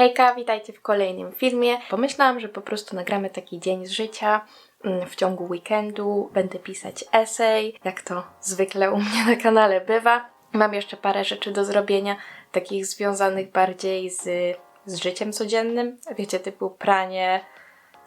Hejka, witajcie w kolejnym filmie. Pomyślałam, że po prostu nagramy taki dzień z życia. Mm, W ciągu weekendu będę pisać esej, jak to zwykle u mnie na kanale bywa. Mam jeszcze parę rzeczy do zrobienia, takich związanych bardziej z, z życiem codziennym. Wiecie, typu pranie,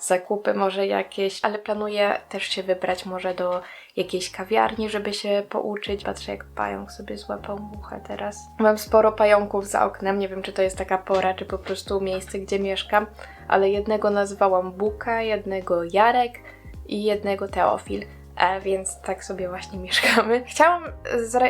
zakupy może jakieś, ale planuję też się wybrać może do jakiejś kawiarni, żeby się pouczyć. Patrzę jak pająk sobie złapał muchę teraz. Mam sporo pająków za oknem, nie wiem czy to jest taka pora, czy po prostu miejsce, gdzie mieszkam, ale jednego nazwałam Buka, jednego Jarek i jednego Teofil. E, więc tak sobie właśnie mieszkamy. Chciałam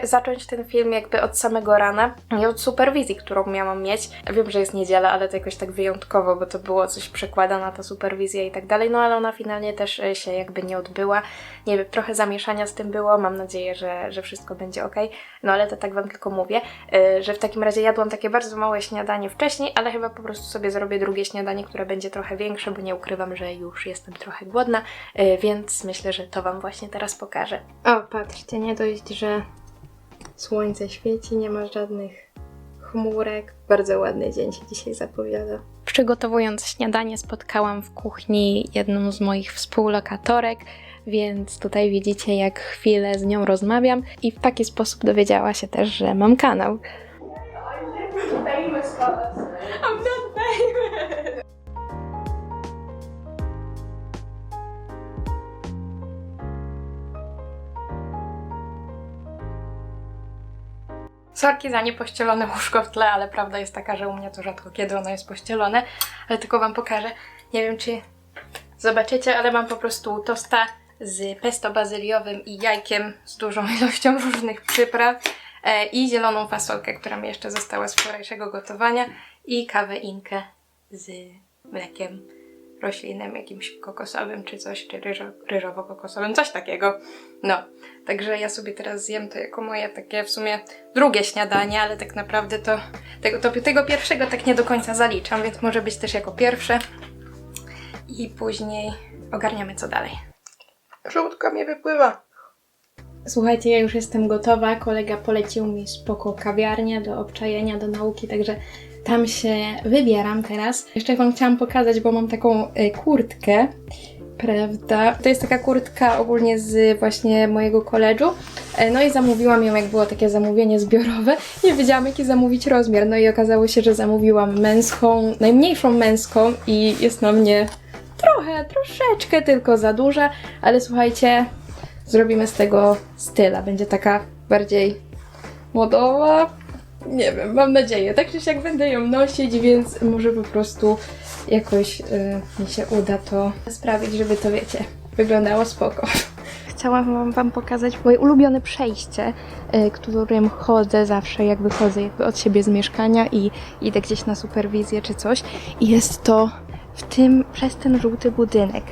zacząć ten film jakby od samego rana i od superwizji, którą miałam mieć. Wiem, że jest niedziela, ale to jakoś tak wyjątkowo, bo to było coś przekładana ta superwizja i tak dalej, no ale ona finalnie też e, się jakby nie odbyła. Nie wiem, trochę zamieszania z tym było, mam nadzieję, że, że wszystko będzie ok. No ale to tak Wam tylko mówię, e, że w takim razie jadłam takie bardzo małe śniadanie wcześniej, ale chyba po prostu sobie zrobię drugie śniadanie, które będzie trochę większe, bo nie ukrywam, że już jestem trochę głodna, więc myślę, że to Wam właśnie teraz pokażę. O, patrzcie, nie dość, że słońce świeci, nie ma żadnych chmurek. Bardzo ładny dzień się dzisiaj zapowiada. Przygotowując śniadanie, spotkałam w kuchni jedną z moich współlokatorek, więc tutaj widzicie, jak chwilę z nią rozmawiam i w taki sposób dowiedziała się też, że mam kanał. I'm not famous. Sorki za niepościelone łóżko w tle, ale prawda jest taka, że u mnie to rzadko kiedy ono jest pościelone. Ale tylko Wam pokażę. Nie wiem, czy zobaczycie, ale mam po prostu tosta z pesto bazyliowym i jajkiem z dużą ilością różnych przypraw e, i zieloną fasolkę, która mi jeszcze została z wczorajszego gotowania i kawę inkę z mlekiem roślinnym, jakimś kokosowym czy coś, czy ryżo, ryżowo-kokosowym, coś takiego. No, także ja sobie teraz zjem to jako moje takie w sumie drugie śniadanie, ale tak naprawdę to tego, to, tego pierwszego tak nie do końca zaliczam, więc może być też jako pierwsze i później ogarniamy co dalej. Żółtka mnie wypływa. Słuchajcie, ja już jestem gotowa. Kolega polecił mi spoko kawiarnię do obczajenia, do nauki, także tam się wybieram teraz. Jeszcze Wam chciałam pokazać, bo mam taką y, kurtkę, prawda? To jest taka kurtka ogólnie z właśnie mojego koledżu. E, No i zamówiłam ją, jak było takie zamówienie zbiorowe. Nie wiedziałam, jaki zamówić rozmiar. No i okazało się, że zamówiłam męską, najmniejszą męską i jest na mnie trochę, troszeczkę tylko za duża, ale słuchajcie, zrobimy z tego styla. Będzie taka bardziej modowa. Nie wiem, mam nadzieję. Tak czy siak będę ją nosić, więc może po prostu jakoś y, mi się uda to sprawić, żeby to wiecie, wyglądało spoko. Chciałam wam, wam pokazać moje ulubione przejście, y, którym chodzę zawsze, jak wychodzę jakby od siebie z mieszkania i idę gdzieś na superwizję czy coś. I jest to w tym, przez ten żółty budynek.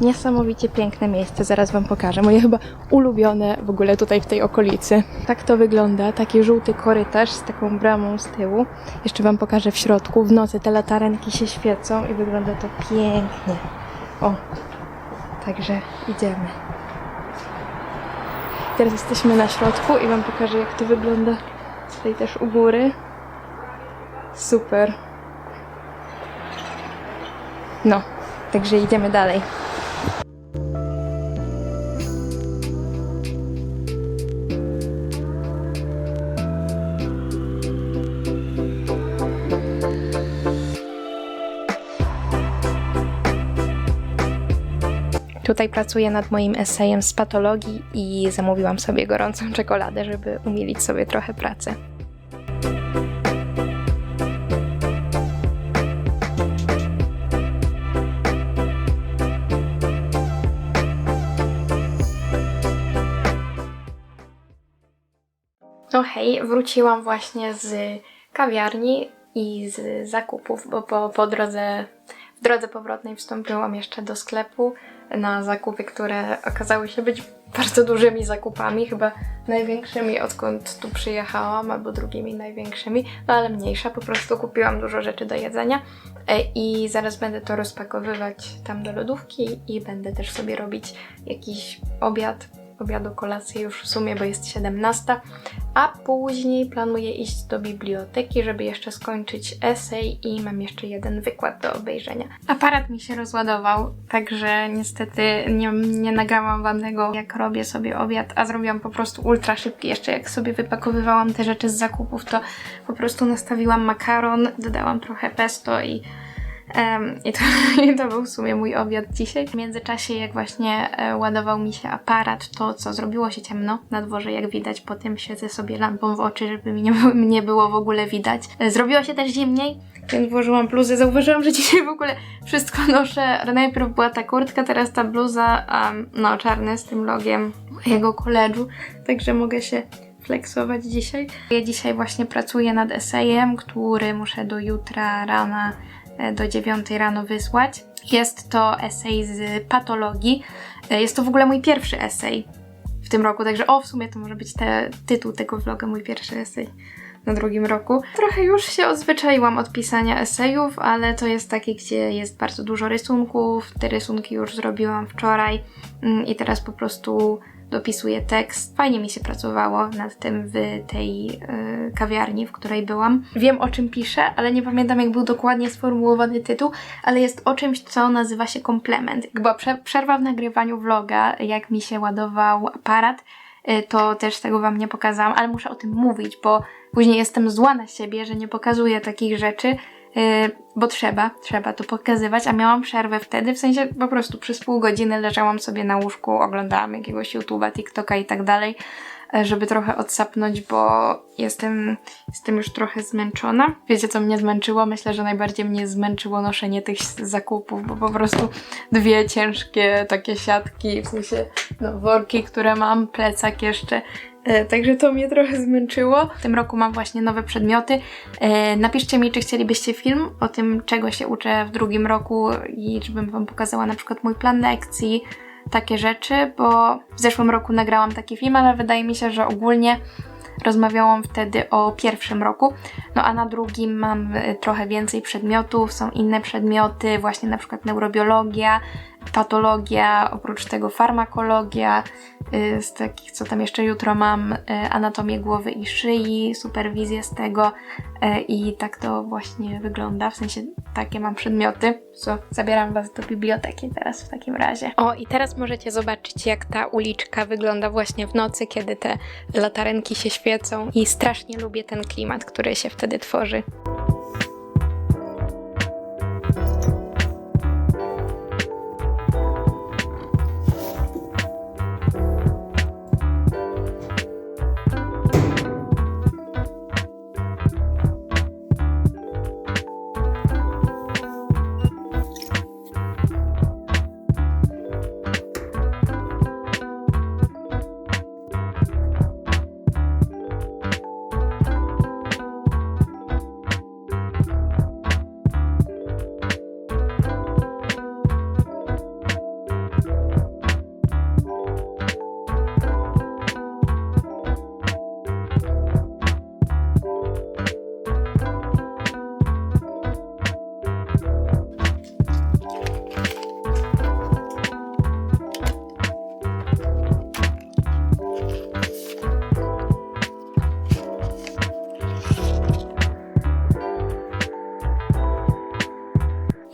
Niesamowicie piękne miejsce, zaraz Wam pokażę. Moje chyba ulubione w ogóle tutaj w tej okolicy. Tak to wygląda, taki żółty korytarz z taką bramą z tyłu. Jeszcze Wam pokażę w środku. W nocy te latarenki się świecą i wygląda to pięknie. O, także idziemy. Teraz jesteśmy na środku i Wam pokażę jak to wygląda tutaj też u góry. Super. No, także idziemy dalej. Tutaj pracuję nad moim esejem z patologii i zamówiłam sobie gorącą czekoladę, żeby umilić sobie trochę pracę. No hej, wróciłam właśnie z kawiarni i z zakupów, bo po, po drodze, w drodze powrotnej wstąpiłam jeszcze do sklepu na zakupy, które okazały się być bardzo dużymi zakupami, chyba największymi odkąd tu przyjechałam, albo drugimi największymi, no ale mniejsza, po prostu kupiłam dużo rzeczy do jedzenia e, i zaraz będę to rozpakowywać tam do lodówki i będę też sobie robić jakiś obiad obiadu, kolację już w sumie, bo jest 17, a później planuję iść do biblioteki, żeby jeszcze skończyć esej i mam jeszcze jeden wykład do obejrzenia. Aparat mi się rozładował, także niestety nie, nie nagrałam wam tego, jak robię sobie obiad, a zrobiłam po prostu ultra szybki. Jeszcze jak sobie wypakowywałam te rzeczy z zakupów, to po prostu nastawiłam makaron, dodałam trochę pesto i Em, i, to, I to był w sumie mój obiad dzisiaj. W międzyczasie, jak właśnie e, ładował mi się aparat, to co zrobiło się ciemno na dworze, jak widać, potem siedzę sobie lampą w oczy, żeby mi nie, nie było w ogóle widać. E, Zrobiło się też zimniej, więc włożyłam bluzę. Zauważyłam, że dzisiaj w ogóle wszystko noszę. Najpierw była ta kurtka, teraz ta bluza, um, no czarna z tym logiem mojego koledżu, także mogę się flexować dzisiaj. Ja dzisiaj właśnie pracuję nad esejem, który muszę do jutra rana do 9 rano wysłać. Jest to esej z patologii. E, Jest to w ogóle mój pierwszy esej w tym roku, także o, w sumie to może być te, tytuł tego vloga, mój pierwszy esej na drugim roku. Trochę już się odzwyczaiłam od pisania esejów, ale to jest takie, gdzie jest bardzo dużo rysunków. Te rysunki już zrobiłam wczoraj mm, i teraz po prostu dopisuję tekst. Fajnie mi się pracowało nad tym w tej y, kawiarni, w której byłam. Wiem o czym piszę, ale nie pamiętam jak był dokładnie sformułowany tytuł, ale jest o czymś, co nazywa się komplement. Jak była prze- przerwa w nagrywaniu vloga, jak mi się ładował aparat, y, to też tego Wam nie pokazałam, ale muszę o tym mówić, bo później jestem zła na siebie, że nie pokazuję takich rzeczy, bo trzeba, trzeba to pokazywać, a miałam przerwę wtedy, w sensie po prostu przez pół godziny leżałam sobie na łóżku, oglądałam jakiegoś YouTube'a, TikToka i tak dalej, e, żeby trochę odsapnąć, bo jestem, jestem już trochę zmęczona. Wiecie, co mnie zmęczyło? Myślę, że najbardziej mnie zmęczyło noszenie tych zakupów, bo po prostu dwie ciężkie takie siatki, w sensie no, worki, które mam, plecak jeszcze. E, Także to mnie trochę zmęczyło. W tym roku mam właśnie nowe przedmioty. E, Napiszcie mi, czy chcielibyście film o tym, czego się uczę w drugim roku i żebym Wam pokazała na przykład mój plan lekcji, takie rzeczy, bo w zeszłym roku nagrałam taki film, ale wydaje mi się, że ogólnie rozmawiałam wtedy o pierwszym roku, no a na drugim mam e, trochę więcej przedmiotów, są inne przedmioty, właśnie na przykład neurobiologia, patologia, oprócz tego farmakologia, y, z takich, co tam jeszcze jutro mam, y, anatomię głowy i szyi, superwizję z tego y, i tak to właśnie wygląda, w sensie takie mam przedmioty. Co, zabieram Was do biblioteki teraz w takim razie. O, i teraz możecie zobaczyć, jak ta uliczka wygląda właśnie w nocy, kiedy te latarenki się świecą i strasznie lubię ten klimat, który się wtedy tworzy.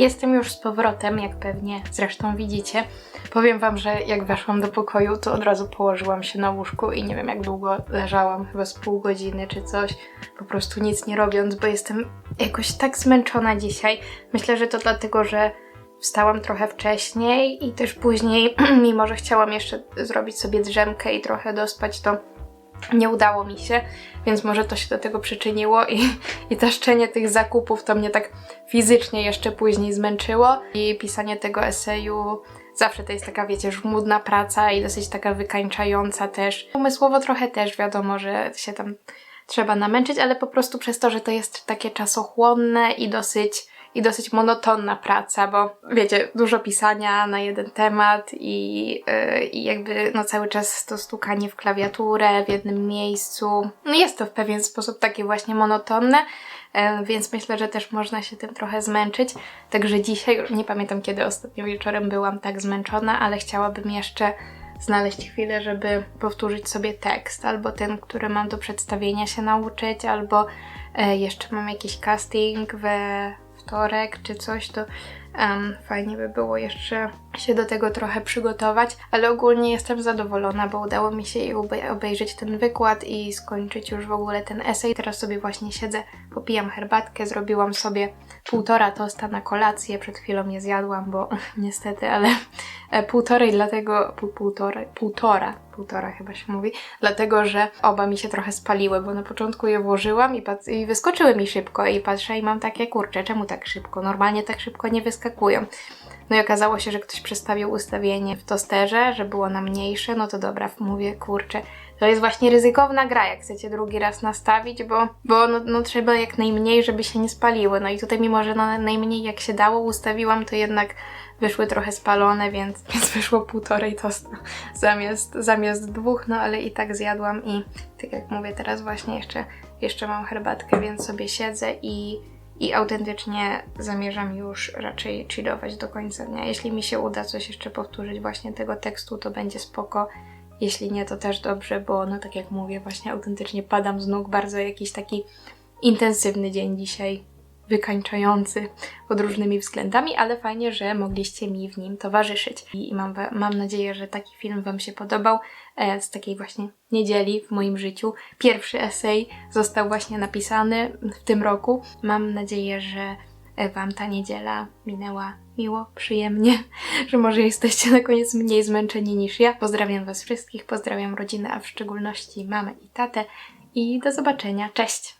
Jestem już z powrotem, jak pewnie zresztą widzicie. Powiem Wam, że jak weszłam do pokoju, to od razu położyłam się na łóżku i nie wiem jak długo leżałam, chyba z pół godziny czy coś, po prostu nic nie robiąc, bo jestem jakoś tak zmęczona dzisiaj. Myślę, że to dlatego, że wstałam trochę wcześniej i też później, mimo że chciałam jeszcze zrobić sobie drzemkę i trochę dospać, to nie udało mi się, więc może to się do tego przyczyniło i, i taszczenie tych zakupów to mnie tak fizycznie jeszcze później zmęczyło i pisanie tego eseju zawsze to jest taka, wiecie, żmudna praca i dosyć taka wykańczająca też. Umysłowo trochę też wiadomo, że się tam trzeba namęczyć, ale po prostu przez to, że to jest takie czasochłonne i dosyć i dosyć monotonna praca, bo wiecie, dużo pisania na jeden temat i, yy, i jakby no cały czas to stukanie w klawiaturę w jednym miejscu. No jest to w pewien sposób takie właśnie monotonne, yy, więc myślę, że też można się tym trochę zmęczyć. Także dzisiaj, nie pamiętam kiedy ostatnio wieczorem byłam tak zmęczona, ale chciałabym jeszcze znaleźć chwilę, żeby powtórzyć sobie tekst, albo ten, który mam do przedstawienia się nauczyć, albo e, jeszcze mam jakiś casting we wtorek czy coś, to em, fajnie by było jeszcze się do tego trochę przygotować, ale ogólnie jestem zadowolona, bo udało mi się obejrzeć ten wykład i skończyć już w ogóle ten esej. Teraz sobie właśnie siedzę, popijam herbatkę, zrobiłam sobie półtora tosta na kolację, przed chwilą je zjadłam, bo niestety, ale półtorej dlatego, pół, półtorej, półtora, półtora chyba się mówi, dlatego, że oba mi się trochę spaliły, bo na początku je włożyłam i, pat- i wyskoczyły mi szybko i patrzę i mam takie, kurczę, czemu tak szybko? Normalnie tak szybko nie wyskakują. No i okazało się, że ktoś przestawił ustawienie w tosterze, że było na mniejsze, no to dobra, mówię, kurczę, to jest właśnie ryzykowna gra, jak chcecie drugi raz nastawić, bo, bo no, no trzeba jak najmniej, żeby się nie spaliły. No i tutaj mimo, że no najmniej jak się dało ustawiłam, to jednak wyszły trochę spalone, więc, więc wyszło półtorej tosta zamiast, zamiast dwóch, no ale i tak zjadłam i tak jak mówię, teraz właśnie jeszcze, jeszcze mam herbatkę, więc sobie siedzę i i autentycznie zamierzam już raczej chillować do końca dnia. Jeśli mi się uda coś jeszcze powtórzyć właśnie tego tekstu, to będzie spoko. Jeśli nie, to też dobrze, bo no tak jak mówię, właśnie autentycznie padam z nóg. Bardzo jakiś taki intensywny dzień dzisiaj, wykańczający pod różnymi względami, ale fajnie, że mogliście mi w nim towarzyszyć. I mam, mam nadzieję, że taki film Wam się podobał e, z takiej właśnie niedzieli w moim życiu. Pierwszy esej został właśnie napisany w tym roku. Mam nadzieję, że e, Wam ta niedziela minęła miło, przyjemnie, że może jesteście na koniec mniej zmęczeni niż ja. Pozdrawiam Was wszystkich, pozdrawiam rodzinę, a w szczególności mamę i tatę i do zobaczenia. Cześć!